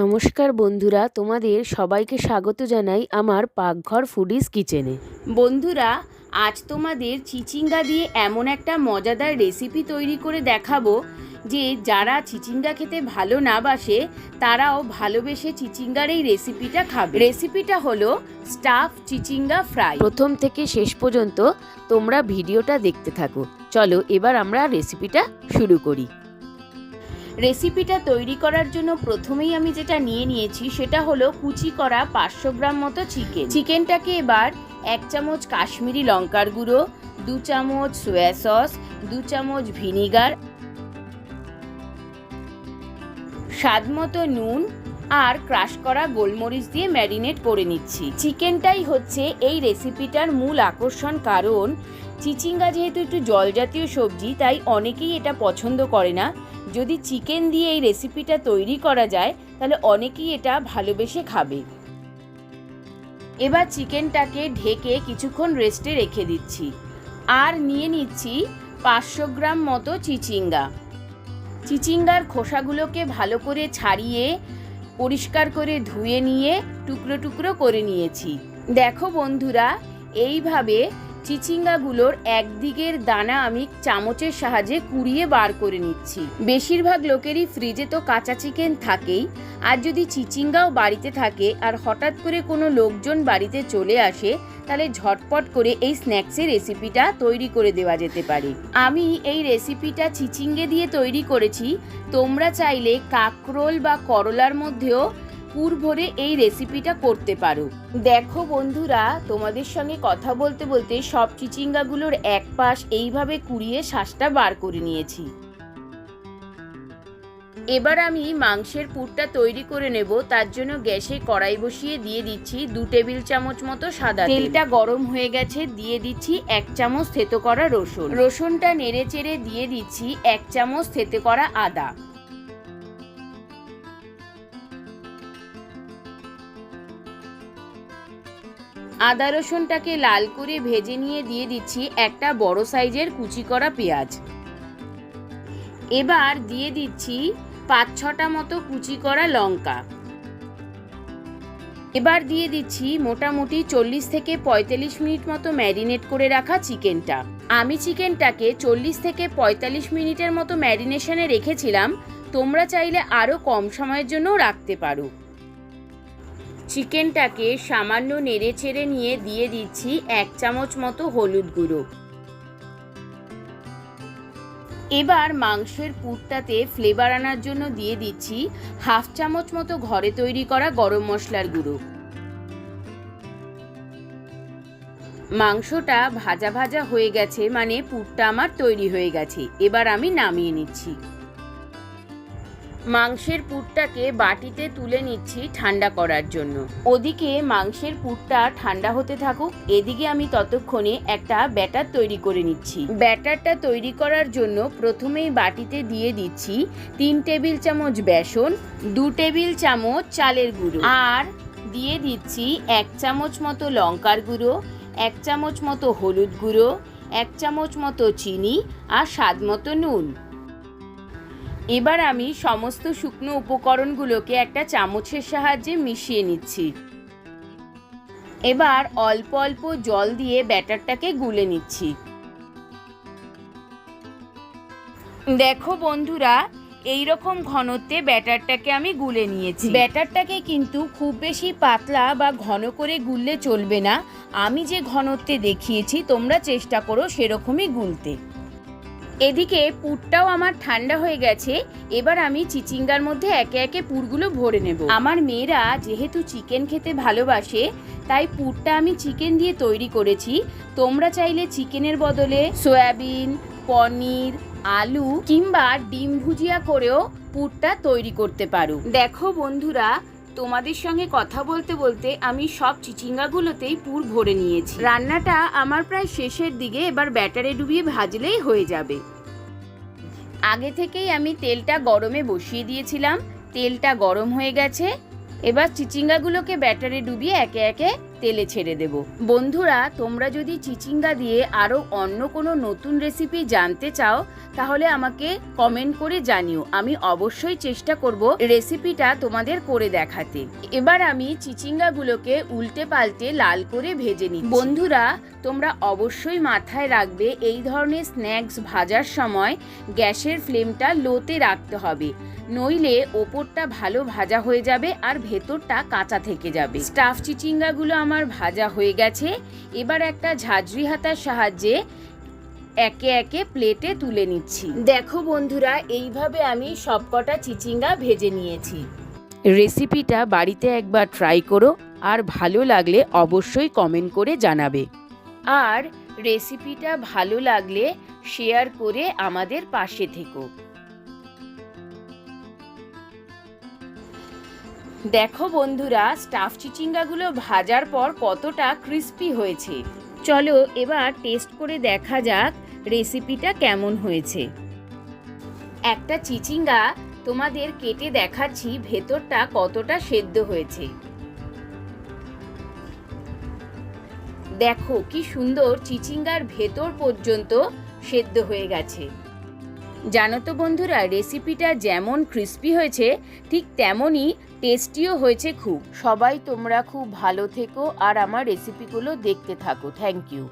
নমস্কার বন্ধুরা, তোমাদের সবাইকে স্বাগত জানাই আমার পাকঘর ফুডিজ কিচেনে। বন্ধুরা, আজ তোমাদের চিচিঙ্গা দিয়ে এমন একটা মজাদার রেসিপি তৈরি করে দেখাবো, যে যারা চিচিঙ্গা খেতে ভালো না বাসে, তারাও ভালোবেসে চিচিঙ্গার এই রেসিপিটা খাবে। রেসিপিটা হলো স্টাফ চিচিঙ্গা ফ্রাই। প্রথম থেকে শেষ পর্যন্ত তোমরা ভিডিওটা দেখতে থাকো। চলো এবার আমরা রেসিপিটা শুরু করি। রেসিপিটা তৈরি করার জন্য প্রথমেই আমি যেটা নিয়ে নিয়েছি সেটা হলো কুচি করা পাঁচশো গ্রাম মতো চিকেন। চিকেনটাকে এবার এক চামচ কাশ্মীরি লঙ্কার গুঁড়ো, দু চামচ সোয়া সস, দু চামচ ভিনিগার স্বাদ মতো নুন আর ক্রাশ করা গোলমরিচ দিয়ে ম্যারিনেট করে নিচ্ছি। চিকেনটাই হচ্ছে এই রেসিপিটার মূল আকর্ষণ, কারণ চিচিঙ্গা যেহেতু একটু জলজাতীয় সবজি, তাই অনেকেই এটা পছন্দ করে না। যদি চিকেন দিয়ে এই রেসিপিটা তৈরি করা যায়, তাহলে অনেকেই এটা ভালোবেসে খাবে। এবার চিকেনটাকে ঢেকে কিছুক্ষণ রেস্টে রেখে দিচ্ছি। আর নিয়ে নিচ্ছি পাঁচশো গ্রাম মতো চিচিঙ্গা। চিচিঙ্গার খোসাগুলোকে ভালো করে ছাড়িয়ে পরিষ্কার করে ধুয়ে নিয়ে টুকরো টুকরো করে নিয়েছি। দেখো বন্ধুরা এইভাবে চিচিঙ্গাগুলোর একদিকের দানা আমি চামচের সাহায্যে কুড়িয়ে বার করে নিচ্ছি। বেশিরভাগ লোকেরই ফ্রিজে তো কাঁচা চিকেন থাকেই। আর যদি চিচিঙ্গাও বাড়িতে থাকে আর হঠাৎ করে কোনো লোকজন বাড়িতে চলে আসে, তাহলে ঝটপট করে এই স্ন্যাক্সের রেসিপিটা তৈরি করে দেওয়া যেতে পারে। আমি এই রেসিপিটা চিচিঙ্গে দিয়ে তৈরি করেছি। তোমরা চাইলে কাকরোল বা করলার মধ্যেও পুর ভরে এই রেসিপিটা করতে পারো। দেখো বন্ধুরা, তোমাদের সঙ্গে কথা বলতে বলতে সব চিচিঙ্গাগুলোর এক পাশ এইভাবে কুড়িয়ে শ্বাসটা বার করে নিয়েছি। এবার আমি মাংসের পুরটা তৈরি করে নেব, তার জন্য গ্যাসে কড়াই বসিয়ে দিয়ে দিচ্ছি দু টেবিল চামচ মতো সাদা তেলটা গরম হয়ে গেছে, দিয়ে দিচ্ছি এক চামচ থেতো করা রসুন। রসুনটা নেড়ে চেড়ে দিয়ে দিচ্ছি এক চামচ থেতে করা আদা। আদা রসুনটাকে লাল করে ভেজে নিয়ে দিয়ে দিচ্ছি একটা বড় সাইজের কুচি করা পেঁয়াজ। এবার দিয়ে দিচ্ছি পাঁচ ছটা মতো কুচি করা লঙ্কা। এবার দিয়ে দিচ্ছি মোটামুটি চল্লিশ থেকে পঁয়তাল্লিশ মিনিট মতো ম্যারিনেট করে রাখা চিকেনটা। আমি চিকেনটাকে চল্লিশ থেকে পঁয়তাল্লিশ মিনিটের মতো ম্যারিনেশনে রেখেছিলাম, তোমরা চাইলে আরও কম সময়ের জন্যও রাখতে পারো। চিকেনটাকে সামান্য নেড়ে চেড়ে নিয়ে দিয়ে দিচ্ছি এক চামচ মতো হলুদ গুঁড়ো। এবার মাংসের পুরটাতে ফ্লেভার আনার জন্য দিয়ে দিচ্ছি হাফ চামচ মতো ঘরে তৈরি করা গরম মশলার গুঁড়ো। মাংসটা ভাজা ভাজা হয়ে গেছে মানে পুরটা আমার তৈরি হয়ে গেছে। এবার আমি নামিয়ে নিচ্ছি। মাংসের পুরটাকে বাটিতে তুলে নিচ্ছি ঠান্ডা করার জন্য। ওদিকে মাংসের পুরটা ঠান্ডা হতে থাকুক, এদিকে আমি ততক্ষণে একটা ব্যাটার তৈরি করে নিচ্ছি। ব্যাটারটা তৈরি করার জন্য প্রথমেই বাটিতে দিয়ে দিচ্ছি তিন টেবিল চামচ বেসন, দু টেবিল চামচ চালের গুঁড়ো আর দিয়ে দিচ্ছি এক চামচ মতো লঙ্কার গুঁড়ো, এক চামচ মতো হলুদ গুঁড়ো, এক চামচ মতো চিনি আর স্বাদ মতো নুন। এবার আমি সমস্ত শুকনো উপকরণগুলোকে একটা চামচের সাহায্যে মিশিয়ে নিচ্ছি। এবার অল্প অল্প জল দিয়ে ব্যাটারটাকে গুলে নিচ্ছি। দেখো বন্ধুরা এই রকম ঘনত্বে ব্যাটারটাকে আমি গুলে নিয়েছি। ব্যাটারটাকে কিন্তু খুব বেশি পাতলা বা ঘন করে গুললে চলবে না। আমি যে ঘনত্বে দেখিয়েছি, তোমরা চেষ্টা করো সেরকমই গুলতে। এদিকে পুরটাও আমার ঠান্ডা হয়ে গেছে, এবার আমি চিচিঙ্গার মধ্যে একে একে পুরগুলো ভরে নেব। আমার মেয়েরা যেহেতু চিকেন খেতে ভালোবাসে, তাই পুরটা আমি চিকেন দিয়ে তৈরি করেছি। তোমরা চাইলে চিকেনের বদলে সয়াবিন, পনির, আলু কিংবা ডিম ভুজিয়া করেও পুরটা তৈরি করতে পারো। দেখো বন্ধুরা তোমাদের সঙ্গে কথা বলতে বলতে আমি সব চিচিঙ্গাগুলোতেই পুর ভরে নিয়েছি। রান্নাটা আমার প্রায় শেষের দিকে এবার ব্যাটারে ডুবিয়ে ভাজলেই হয়ে যাবে। আগে থেকেই আমি তেলটা গরমে বসিয়ে দিয়েছিলাম। তেলটা গরম হয়ে গেছে। এবার চিচিঙ্গাগুলোকে ব্যাটারে ডুবিয়ে একে একে তেলে ছেড়ে দেব। বন্ধুরা, তোমরা যদি চিচিঙ্গা দিয়ে আরও অন্য কোনো নতুন রেসিপি জানতে চাও, তাহলে আমাকে কমেন্ট করে জানিও। আমি অবশ্যই চেষ্টা করব রেসিপিটা তোমাদের করে দেখাতে। এবার আমি চিচিঙ্গাগুলোকে উল্টে পাল্টে লাল করে ভেজে নিই বন্ধুরা, তোমরা অবশ্যই মাথায় রাখবে, এই ধরনের স্ন্যাক্স ভাজার সময় গ্যাসের ফ্লেমটা লোতে রাখতে হবে। নইলে ওপরটা ভালো ভাজা হয়ে যাবে আর ভেতরটা কাঁচা থেকে যাবে। স্টাফ চিচিঙ্গাগুলো আমার ভাজা হয়ে গেছে। এবার একটা ঝাঁঝরি হাতার সাহায্যে একে একে প্লেটে তুলে নিচ্ছি। দেখো বন্ধুরা, এইভাবে আমি সবকটা চিচিঙ্গা ভেজে নিয়েছি। রেসিপিটা বাড়িতে একবার ট্রাই করো আর ভালো লাগলে অবশ্যই কমেন্ট করে জানাবে। আর রেসিপিটা ভালো লাগলে শেয়ার করে আমাদের পাশে থেকো। দেখো বন্ধুরা, স্টাফ চিচিঙ্গাগুলো ভাজার পর কতটা ক্রিস্পি হয়েছে। চলো এবার টেস্ট করে দেখা যাক রেসিপিটা কেমন হয়েছে। একটা চিচিঙ্গা, তোমাদের কেটে দেখাচ্ছি ভেতরটা কতটা সেদ্ধ হয়েছে। দেখো কি সুন্দর চিচিঙ্গার ভেতর পর্যন্ত সেদ্ধ হয়ে গেছে। জানো তো বন্ধুরা রেসিপিটা যেমন ক্রিস্পি হয়েছে, ঠিক তেমনই টেস্টিও হয়েছে খুব। সবাই তোমরা খুব ভালো থেকো আর আমার রেসিপিগুলো দেখতে থাকো। Thank you